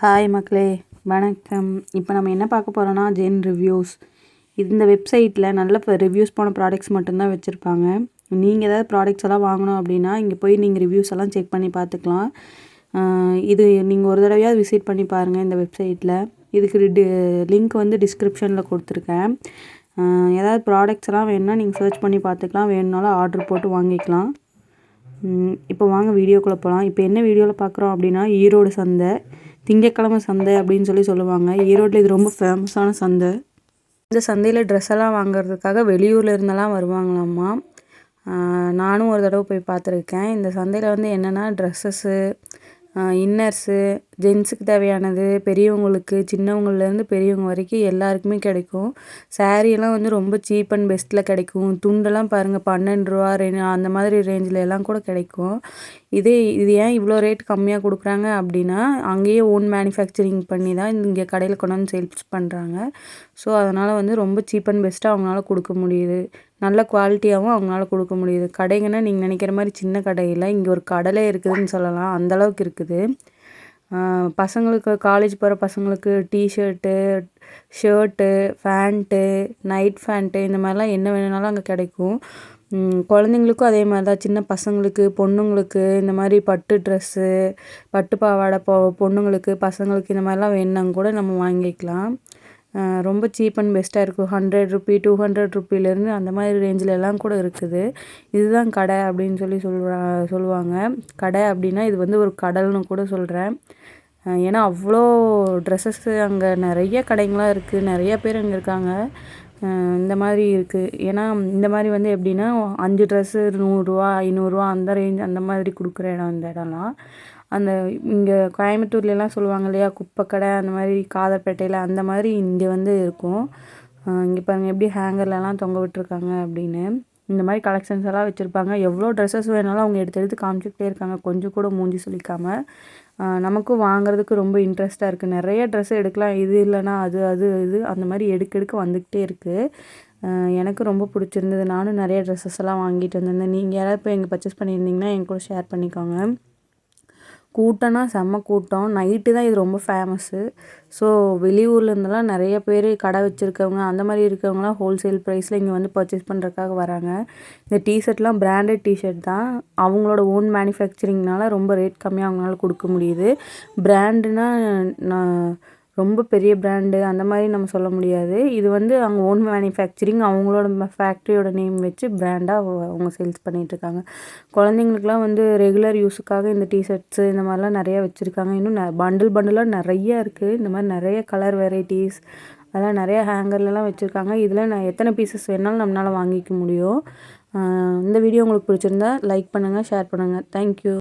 Hi மக்களே வணக்கம். இப்போ நம்ம என்ன பார்க்க போகிறோன்னா ஜென் ரிவ்யூஸ் இந்த வெப்சைட்டில் நல்ல ரிவ்யூஸ் போன ப்ராடக்ட்ஸ் மட்டும்தான் வச்சுருப்பாங்க. நீங்கள் ஏதாவது ப்ராடக்ட்ஸ் எல்லாம் வாங்கணும் அப்படின்னா இங்கே போய் நீங்கள் ரிவ்யூஸ் எல்லாம் செக் பண்ணி பார்த்துக்கலாம். இது நீங்கள் ஒரு தடவையாவது விசிட் பண்ணி பாருங்கள் இந்த வெப்சைட்டில் இதுக்கு டி லிங்க் வந்து டிஸ்கிரிப்ஷனில் கொடுத்துருக்கேன். ஏதாவது ப்ராடக்ட்ஸ் எல்லாம் வேணுன்னா நீங்கள் சர்ச் பண்ணி பார்த்துக்கலாம். வேணுனாலும் ஆர்டர் போட்டு வாங்கிக்கலாம். இப்போ வாங்க வீடியோக்குள்ளே போகலாம் இப்போ என்ன வீடியோவில் பார்க்குறோம் அப்படின்னா ஈரோடு சந்தை திங்கக்கிழமை சந்தை அப்படின்னு சொல்லி சொல்லுவாங்க. ஈரோட்டில் இது ரொம்ப ஃபேமஸான சந்தை. இந்த சந்தையில் ட்ரெஸ் எல்லாம் வாங்குறதுக்காக வெளியூரில் இருந்தெல்லாம் வருவாங்களாம்மா. நானும் ஒரு தடவை போய் பார்த்துருக்கேன். இந்த சந்தையில் வந்து என்னென்னா ட்ரெஸ்ஸஸ்ஸு இன்னர்ஸு ஜென்ஸுக்கு தேவையானது பெரியவங்களுக்கு சின்னவங்கள்லேருந்து பெரியவங்க வரைக்கும் எல்லாருக்குமே கிடைக்கும். சாரீயெல்லாம் வந்து ரொம்ப சீப் அண்ட் பெஸ்ட்டில் கிடைக்கும். துண்டெல்லாம் பாருங்கள் பன்னெண்டு ரூபா ரெ அந்த மாதிரி ரேஞ்சில் எல்லாம் கூட கிடைக்கும். இதே இது ஏன் இவ்வளோ ரேட் கம்மியாக கொடுக்குறாங்க அப்படின்னா அங்கேயே ஓன் மேனுஃபேக்சரிங் பண்ணி தான் இங்கே கடையில் கொண்டாந்து சேல்ஸ் பண்ணுறாங்க ஸோ அதனால் வந்து ரொம்ப சீப் அண்ட் பெஸ்ட்டாக அவங்களால கொடுக்க முடியுது. நல்ல குவாலிட்டியாகவும் அவங்களால கொடுக்க முடியுது. கடைங்கன்னா நீங்கள் நினைக்கிற மாதிரி சின்ன கடையில் இங்கே ஒரு கடலே இருக்குதுன்னு சொல்லலாம். அந்தளவுக்கு இருக்குது. பசங்களுக்கு காலேஜ் போகிற பசங்களுக்கு t shirt shirt pant night pant இந்த மாதிரிலாம் என்ன வேணுனாலும் அங்கே கிடைக்கும். குழந்தைங்களுக்கும் அதே மாதிரி தான் சின்ன பசங்களுக்கு பொண்ணுங்களுக்கு இந்த மாதிரி பட்டு ட்ரெஸ்ஸு பட்டு பாவாடை பொ பொண்ணுங்களுக்கு பசங்களுக்கு இந்த மாதிரிலாம் வேணும்னா கூட நம்ம வாங்கிக்கலாம். ரொம்ப சீப் அண்ட் பெஸ்ட்டாக இருக்கும் ஹண்ட்ரட் ருப்பி டூ ஹண்ட்ரட் ருப்பிலேருந்து அந்த மாதிரி ரேஞ்சில் எல்லாம் கூட இருக்குது. இதுதான் கடை அப்படின்னு சொல்லி சொல்கிறா சொல்லுவாங்க. கடை அப்படின்னா இது வந்து ஒரு கடல்னு கூட சொல்கிறேன் ஏன்னா அவ்வளோ ட்ரெஸ்ஸஸ்ஸு அங்கே நிறைய கடைங்களாம் இருக்குது நிறைய பேர் அங்கே இருக்காங்க. இந்த மாதிரி இருக்குது ஏன்னா இந்த மாதிரி வந்து எப்படின்னா அஞ்சு ட்ரெஸ்ஸு நூறுரூவா ஐநூறுரூவா அந்த ரேஞ்ச் அந்த மாதிரி கொடுக்குற இடம் இந்த இடம்லாம். அந்த இங்கே கோயம்புத்தூர்லலாம் சொல்லுவாங்க இல்லையா குப்பை கடை அந்த மாதிரி காதர்பேட்டையில் அந்த மாதிரி இங்கே வந்து இருக்கும். இங்கே பாருங்கள் எப்படி ஹேங்கர்லலாம் தொங்க விட்டுருக்காங்க அப்படின்னு. இந்த மாதிரி கலெக்ஷன்ஸ் எல்லாம் வச்சுருப்பாங்க. எவ்வளோ ட்ரெஸ்ஸஸ் வேணாலும் அவங்க எடுத்து எடுத்து காமிச்சிக்கிட்டே இருக்காங்க. கொஞ்சம் கூட மூஞ்சி சொல்லிக்காமல் நமக்கும் வாங்குறதுக்கு ரொம்ப இன்ட்ரெஸ்ட்டாக இருக்குது நிறைய ட்ரெஸ் எடுக்கலாம். இது இல்லைனா அது அது இது அந்த மாதிரி எடுக்க எடுக்க வந்துக்கிட்டே இருக்குது எனக்கு ரொம்ப பிடிச்சிருந்தது. நானும் நிறைய ட்ரெஸ்ஸஸ் எல்லாம் வாங்கிட்டு வந்திருந்தேன். நீங்கள் யாராவது இப்போ எங்கே பர்ச்சேஸ் பண்ணியிருந்தீங்கன்னா என் கூட ஷேர் பண்ணிக்கோங்க. கூட்டம்னா செம்ம கூட்டம். நைட்டு தான் இது ரொம்ப ஃபேமஸ்ஸு ஸோ வெளியூர்லேருந்தெல்லாம் நிறைய பேர் கடை வச்சுருக்கவங்க அந்த மாதிரி இருக்கவங்களாம் ஹோல்சேல் ப்ரைஸில் இங்கே வந்து பர்ச்சேஸ் பண்ணுறதுக்காக வராங்க. இந்த டிஷர்ட்லாம் பிராண்டட் டிஷர்ட் தான். அவங்களோட ஓன் மேனுஃபேக்சரிங்னால ரொம்ப ரேட் கம்மியாக அவங்களால கொடுக்க முடியுது. பிராண்டுனால் நான் ரொம்ப பெரிய பிராண்டு அந்த மாதிரி நம்ம சொல்ல முடியாது. இது வந்து அவங்க ஓன் மேனுஃபேக்சரிங் அவங்களோட ஃபேக்ட்ரியோட நேம் வச்சு பிராண்டாக அவங்க சேல்ஸ் பண்ணிகிட்ருக்காங்க குழந்தைங்களுக்குலாம் வந்து ரெகுலர் யூஸுக்காக இந்த டிஷர்ட்ஸு இந்த மாதிரிலாம் நிறையா வச்சுருக்காங்க. இன்னும் ந பண்டில் பண்டிலாக நிறைய இருக்குது இந்த மாதிரி நிறைய கலர் வெரைட்டிஸ் அதெல்லாம் நிறைய ஹேங்கர்லலாம் வச்சுருக்காங்க. இதில் நான் எத்தனை பீசஸ் வேணாலும் நம்மளால் வாங்கிக்க முடியும். இந்த வீடியோ உங்களுக்கு பிடிச்சிருந்தா லைக் பண்ணுங்கள் ஷேர் பண்ணுங்கள் தேங்க்யூ